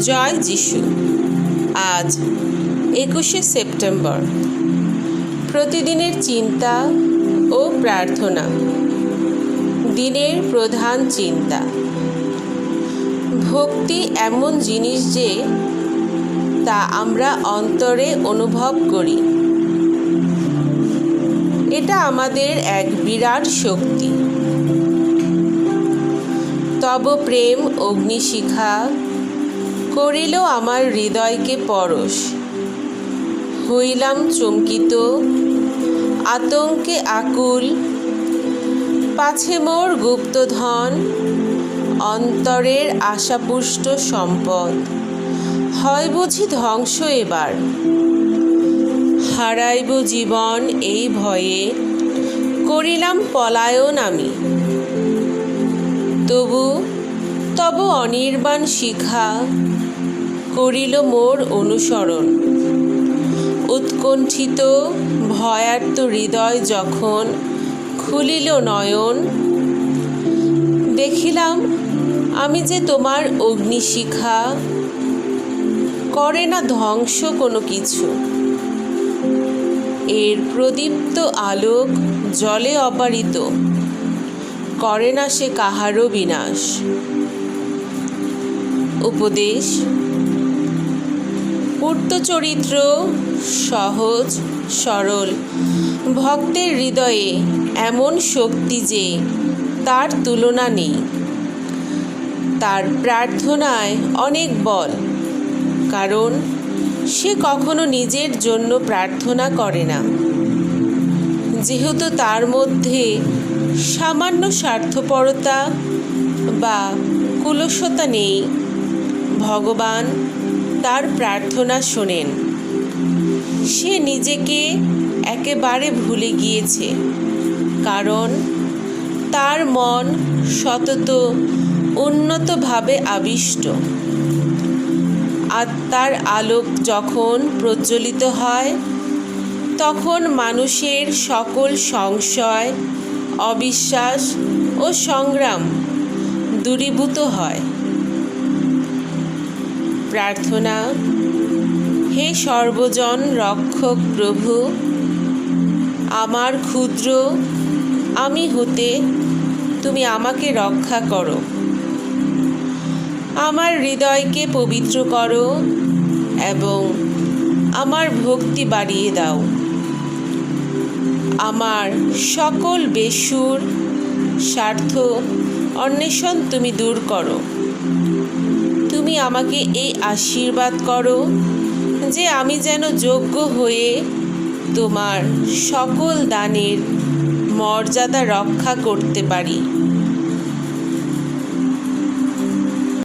জয় যিশু। আজ একুশে সেপ্টেম্বর। প্রতিদিনের চিন্তা ও প্রার্থনা। দিনের প্রধান চিন্তা। ভক্তি এমন জিনিস যে, তা আমরা অন্তরে অনুভব করি। এটা আমাদের এক বিরাট শক্তি। তব প্রেম অগ্নিশিখা করিল আমার হৃদয়কে পরশ। হইলাম চমকিত, আতঙ্কে আকুল। পাছে মোর গুপ্তধন, অন্তরের আশাপুষ্ট সম্পদ। হয় বুঝি ধ্বংস এবার। হারাইব জীবন এই ভয়ে, করিলাম পলায়ন আমি। তবু, তব অনির্বাণ শিখা করিল মোর অনুসরণ। উৎকণ্ঠিত ভয়ার্ত হৃদয় যখন খুলিল নয়ন, দেখিলাম, আমি যে তোমার অগ্নিশিখা, করে না ধ্বংস কোনো কিছু। এর প্রদীপ্ত আলোক জলে অপারিত, করে না সে কাহারও বিনাশ। উপদেশ পূর্ত চরিত্র সহজ, সরল। ভক্তের হৃদয়ে এমন শক্তি যে তার তুলনা নেই। তার প্রার্থনায় অনেক বল। কারণ সে কখনো নিজের জন্য প্রার্থনা করে না। যেহেতু তার মধ্যে সামান্য স্বার্থপরতা বা কুলসতা নেই, ভগবান তার প্রার্থনা শোনেন। সে নিজেকে একেবারে ভুলে গিয়েছে, কারণ তার মন সতত উন্নতভাবে আবিষ্ট। আত্মার আলোক যখন প্রজ্বলিত হয়, তখন মানুষের সকল সংশয়, অবিশ্বাস ও সংগ্রাম দূরীভূত হয়। প্রার্থনা, হে সর্বজন রক্ষক প্রভু, আমার ক্ষুদ্র, আমি হতে তুমি আমাকে রক্ষা করো। আমার হৃদয়কে পবিত্র করো এবং আমার ভক্তি বাড়িয়ে দাও। আমার সকল বেসুর স্বার্থ অন্বেষণ তুমি দূর করো। তুমি আমাকে এই আশীর্বাদ করো যে আমি যেন যোগ্য হয়ে তোমার সকল দানের মর্যাদা রক্ষা করতে পারি।